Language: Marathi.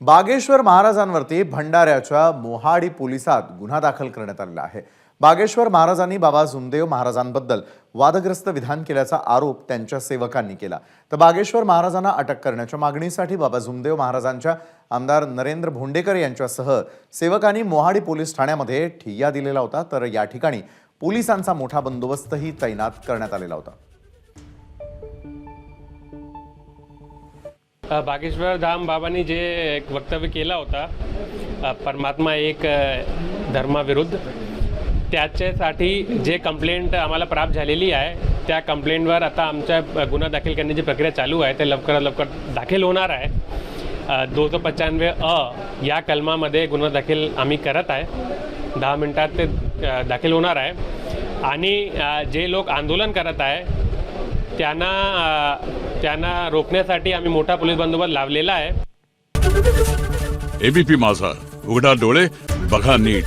बागेश्वर महाराजांवरती भंडाऱ्याच्या मोहाडी पोलिसात गुन्हा दाखल करण्यात आलेला आहे. बागेश्वर महाराजांनी बाबा जुमदेव महाराजांबद्दल वादग्रस्त विधान केल्याचा आरोप त्यांच्या सेवकांनी केला. तर बागेश्वर महाराजांना अटक करण्याच्या मागणीसाठी बाबा जुमदेव महाराजांच्या आमदार नरेंद्र भोंडेकर यांच्यासह सेवकांनी मोहाडी पोलीस ठाण्यामध्ये ठिय्या दिलेला होता. तर या ठिकाणी पोलिसांचा मोठा बंदोबस्तही तैनात करण्यात आलेला होता. बागेश्वर धाम बाबांनी जे एक वक्तव्य केला होता परमात्मा एक धर्माविरुद्ध त्याच्यासाठी जे कंप्लेंट आम्हाला प्राप्त झालेली आहे त्या कंप्लेंटवर आता आमच्या गुन्हा दाखल करण्याची प्रक्रिया चालू आहे ते लवकरात लवकर दाखल होणार आहे. दोनशे पंच्याण्णवे अ या कलमामध्ये गुन्हा दाखल आम्ही करत आहे. दहा मिनटात ते दाखल होणार आहे. आणि जे लोक आंदोलन करत आहे त्यांना त्यांना रोखण्यासाठी आम्ही मोठा पोलीस बंदोबस्त लावलेला आहे. एबीपी माझा. उघडा डोळे बघा नीट.